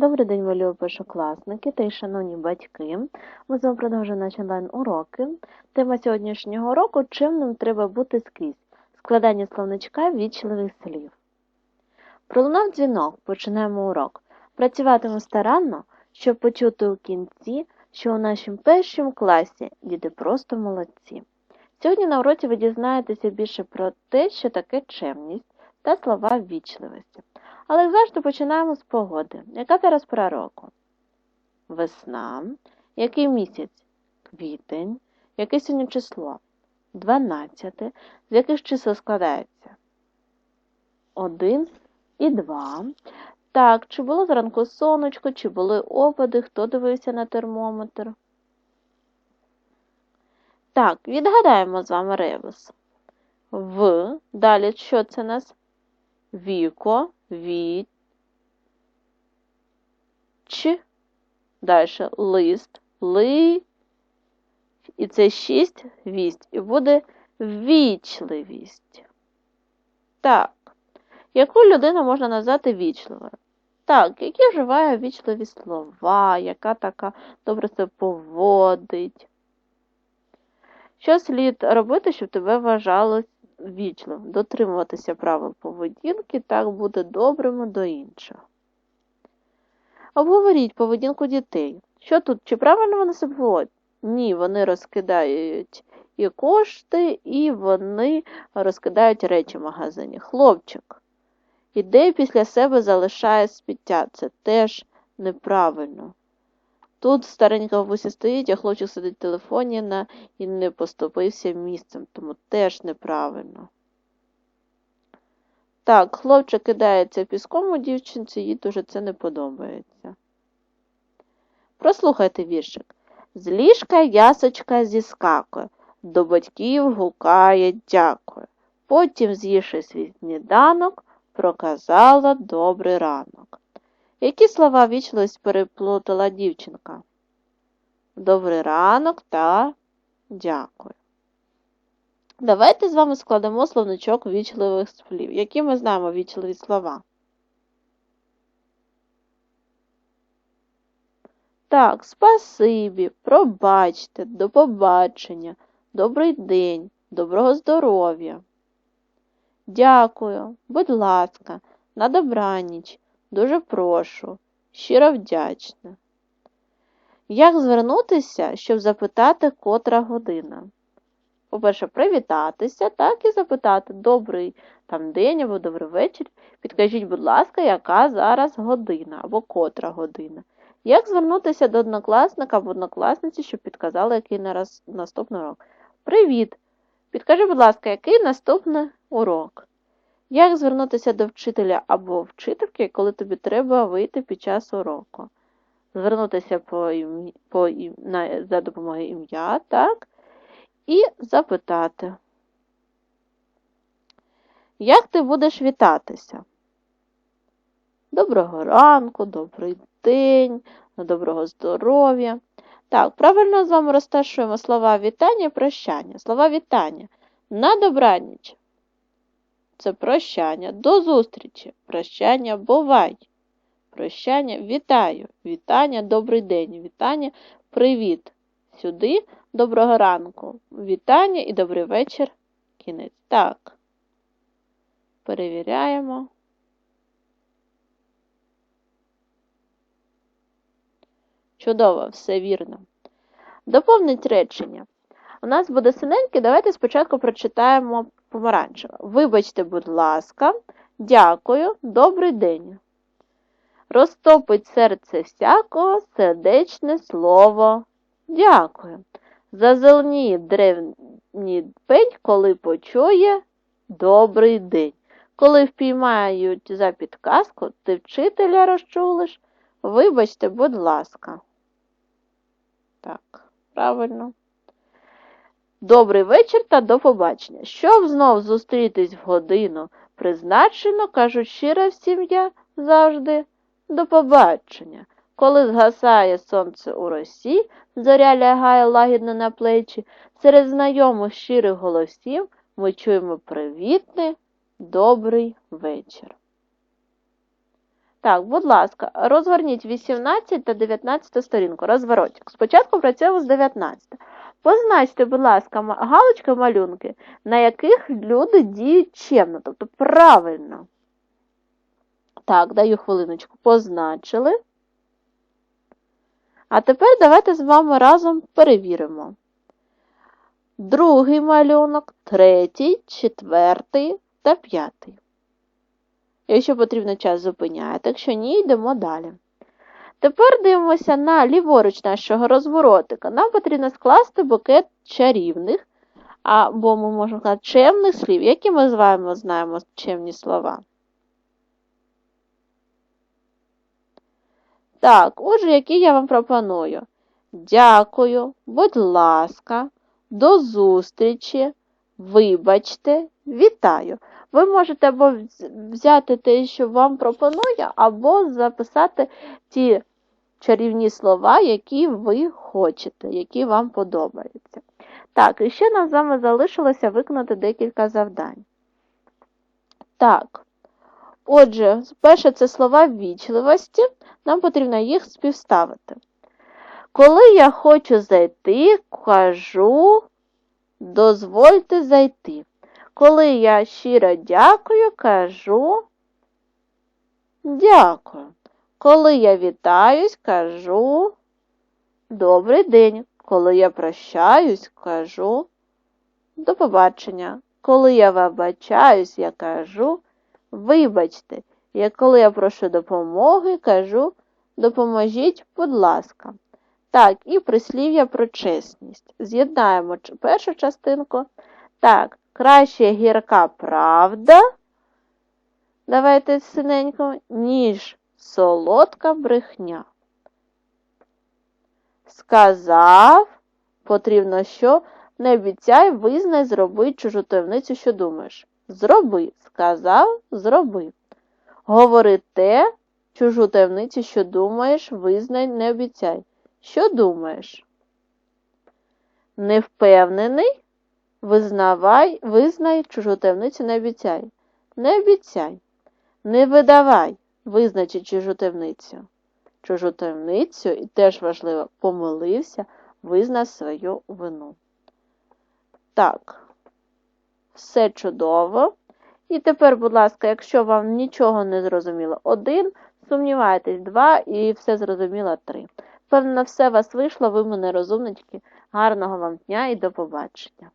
Добрий день, мої першокласники та й шановні батьки. Ми з вами продовжуємо наші онлайн-уроки. Тема сьогоднішнього уроку – чим нам треба бути скрізь? Складання словничка вічливих слів. Пролунав дзвінок, починаємо урок. Працюватимемо старанно, щоб почути у кінці, що у нашому першому класі діти просто молодці. Сьогодні на уроці ви дізнаєтеся більше про те, що таке чемність та слова ввічливості. Але завжди починаємо з погоди. Яка зараз пора року? Весна. Який місяць? Квітень. Яке сьогодні число? 12. З яких чисел складається? 1 і 2. Так, чи було зранку сонечко, чи були опади, хто дивився на термометр? Так, відгадаємо з вами ребус. В. Далі що це нас? Віко, від, Ч. Далі лист, ли. І це шість вість. І буде вічливість. Так. Яку людину можна назвати вічливою? Так, які вживає вічливі слова, яка така добре себе поводить. Що слід робити, щоб тебе вважалось вічливим? Дотримуватися правил поведінки, так буде добрими до інших. Обговоріть поведінку дітей. Що тут? Чи правильно вони себе поводять? Ні, вони розкидають і кошти, і вони розкидають речі в магазині. Хлопчик іде після себе залишає сміття. Це теж неправильно. Тут старенька бабуся стоїть, а хлопчик сидить в телефоні на... і не поступився місцем, тому теж неправильно. Так, хлопчик кидається піском у дівчинці, їй дуже це не подобається. Прослухайте віршик. З ліжка ясочка зіскакує, до батьків гукає дякує. Потім, з'ївши свій сніданок, проказала добрий ранок. Які слова вічливість переплутала дівчинка? Добрий ранок та дякую. Давайте з вами складемо словничок вічливих слів. Які ми знаємо вічливі слова? Так, спасибі, пробачте, до побачення, добрий день, доброго здоров'я. Дякую, будь ласка, на добраніч, дуже прошу, щиро вдячна. Як звернутися, щоб запитати, котра година? По-перше, привітатися, так і запитати добрий там день або добрий вечір. Підкажіть, будь ласка, яка зараз година або котра година. Як звернутися до однокласника або однокласниці, щоб підказали, який нараз... наступний урок? Привіт! Підкажи, будь ласка, який наступний урок? Як звернутися до вчителя або вчительки, коли тобі треба вийти під час уроку? Звернутися по ім... по ім... на... за допомогою ім'я, так? І запитати. Як ти будеш вітатися? Доброго ранку, добрий день, доброго здоров'я. Так, правильно з вами розташуємо слова вітання і прощання. Слова вітання. На добраніч. Це прощання. До зустрічі. Прощання бувай. Прощання вітаю. Вітання добрий день. Вітання привіт. Сюди доброго ранку. Вітання і добрий вечір. Кінець. Так. Перевіряємо. Чудово, все вірно. Доповнить речення. У нас буде синенький, давайте спочатку прочитаємо помаранчево. Вибачте, будь ласка, дякую, добрий день. Розтопить серце всякого сердечне слово. Дякую. Зазеленіє древній пень, коли почує добрий день. Коли впіймають за підказку, ти вчителя розчулиш. Вибачте, будь ласка. Так, правильно. Добрий вечір та до побачення. Щоб знов зустрітись в годину призначено, кажуть щиро всім я завжди до побачення. Коли згасає сонце у росі, зоря лягає лагідно на плечі, серед знайомих щирих голосів ми чуємо привітний, добрий вечір. Так, будь ласка, розгорніть 18 та 19 сторінку. Розворотик. Спочатку працюємо з 19. Позначте, будь ласка, галочки малюнки, на яких люди діють чемно, тобто правильно. Так, даю хвилиночку. Позначили. А тепер давайте з вами разом перевіримо. Другий малюнок, третій, четвертий та п'ятий. Якщо потрібно час зупиняєте, якщо ні, йдемо далі. Тепер дивимося на ліворуч нашого розворотика. Нам потрібно скласти букет чарівних, або ми можемо сказати чемних слів. Які ми з вами знаємо чемні слова? Так, отже, які я вам пропоную. Дякую, будь ласка, до зустрічі, вибачте, вітаю. Ви можете або взяти те, що вам пропонує, або записати ті чарівні слова, які ви хочете, які вам подобаються. Так, і ще нам з вами залишилося виконати декілька завдань. Так. Отже, перше це слова ввічливості, нам потрібно їх співставити. Коли я хочу зайти, кажу, дозвольте зайти. Коли я щиро дякую, кажу дякую. Коли я вітаюсь, кажу добрий день. Коли я прощаюсь, кажу до побачення. Коли я вибачаюсь, я кажу вибачте. І коли я прошу допомоги, кажу допоможіть, будь ласка. Так, і прислів'я про чесність. З'єднаємо першу частинку. Так, краще гірка правда. Давайте синенько, ніж солодка брехня. Сказав, потрібно що? Не обіцяй, визнай, зроби чужу таємницю, що думаєш. Зроби, сказав, зроби. Говори те, чужу таємницю, що думаєш, визнай, не обіцяй. Що думаєш? Невпевнений, визнавай, визнай чужу таємницю, не обіцяй. Не обіцяй. Не видавай, визначи чужу таємницю. Чужу таємницю, і теж важливо, помилився, визнав свою вину. Так, все чудово. І тепер, будь ласка, якщо вам нічого не зрозуміло, один, сумніваєтесь, два і все зрозуміло, три. Певно, все вас вийшло, ви мене розумнички. Гарного вам дня і до побачення.